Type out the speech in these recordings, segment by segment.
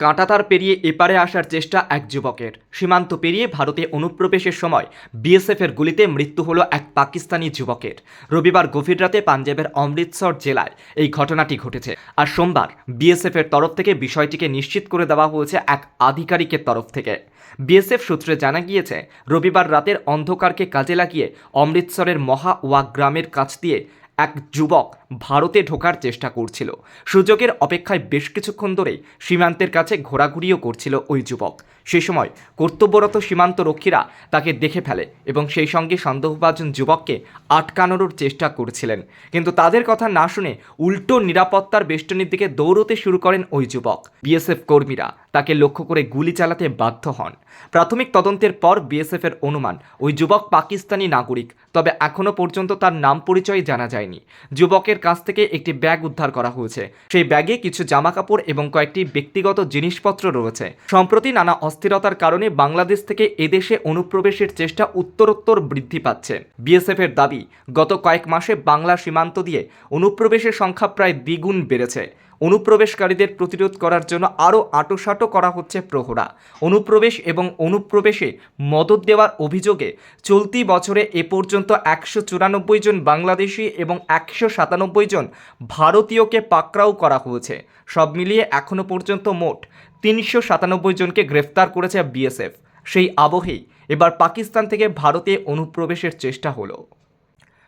কাঁটাতার পেরিয়ে এপারে আসার চেষ্টা এক যুবকের। সীমান্ত পেরিয়ে ভারতে অনুপ্রবেশের সময় বিএসএফের গুলিতে মৃত্যু হলো এক পাকিস্তানি যুবকের। রবিবার গভীর রাতে পাঞ্জাবের অমৃতসর জেলায় এই ঘটনাটি ঘটেছে। আর সোমবার বিএসএফের তরফ থেকে বিষয়টিকে নিশ্চিত করে দেওয়া হয়েছে এক আধিকারিকের তরফ থেকে। বিএসএফ সূত্রে জানা গিয়েছে, রবিবার রাতের অন্ধকারকে কাজে লাগিয়ে অমৃতসরের মহা ওয়াগ গ্রামের কাছ দিয়ে এক যুবক ভারতে ঢোকার চেষ্টা করছিল। সুযোগের অপেক্ষায় বেশ কিছুক্ষণ ধরেই সীমান্তের কাছে ঘোরাঘুরিও করছিল ওই যুবক। সেই সময় কর্তব্যরত সীমান্ত রক্ষীরা তাকে দেখে ফেলে এবং সেই সঙ্গে সন্দেহভাজন যুবককে আটকানোর চেষ্টা করছিলেন। কিন্তু তাদের কথা না শুনে উল্টো নিরাপত্তার বেষ্টনীর দিকে দৌড়তে শুরু করেন ওই যুবক। বিএসএফ কর্মীরা তাকে লক্ষ্য করে গুলি চালাতে বাধ্য হন। প্রাথমিক তদন্তের পর বিএসএফের অনুমান, ওই যুবক পাকিস্তানি নাগরিক, তবে এখনও পর্যন্ত তার নাম পরিচয় জানা যায়নি। যুবকের কাছ থেকে একটি ব্যাগ উদ্ধার করা হয়েছে। সেই ব্যাগে কিছু জামা কাপড় এবং কয়েকটি ব্যক্তিগত জিনিসপত্র রয়েছে। সম্প্রতি নানা অস্থিরতার কারণে বাংলাদেশ থেকে এদেশে অনুপ্রবেশের চেষ্টা উত্তরোত্তর বৃদ্ধি পাচ্ছে। বিএসএফ এর দাবি, গত কয়েক মাসে বাংলা সীমান্ত দিয়ে অনুপ্রবেশের সংখ্যা প্রায় দ্বিগুণ বেড়েছে। অনুপ্রবেশকারীদের প্রতিরোধ করার জন্য আরও আটোসাটো করা হচ্ছে প্রহরা। অনুপ্রবেশ এবং অনুপ্রবেশে মদত দেওয়ার অভিযোগে চলতি বছরে এ পর্যন্ত একশো চুরানব্বই জন বাংলাদেশি এবং একশো সাতানব্বই জন ভারতীয়কে পাকড়াও করা হয়েছে। সব মিলিয়ে এখনও পর্যন্ত মোট তিনশো সাতানব্বই জনকে গ্রেফতার করেছে বিএসএফ। সেই আবহেই এবার পাকিস্তান থেকে ভারতে অনুপ্রবেশের চেষ্টা হলো।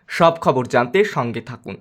সব খবর জানতে সঙ্গে থাকুন।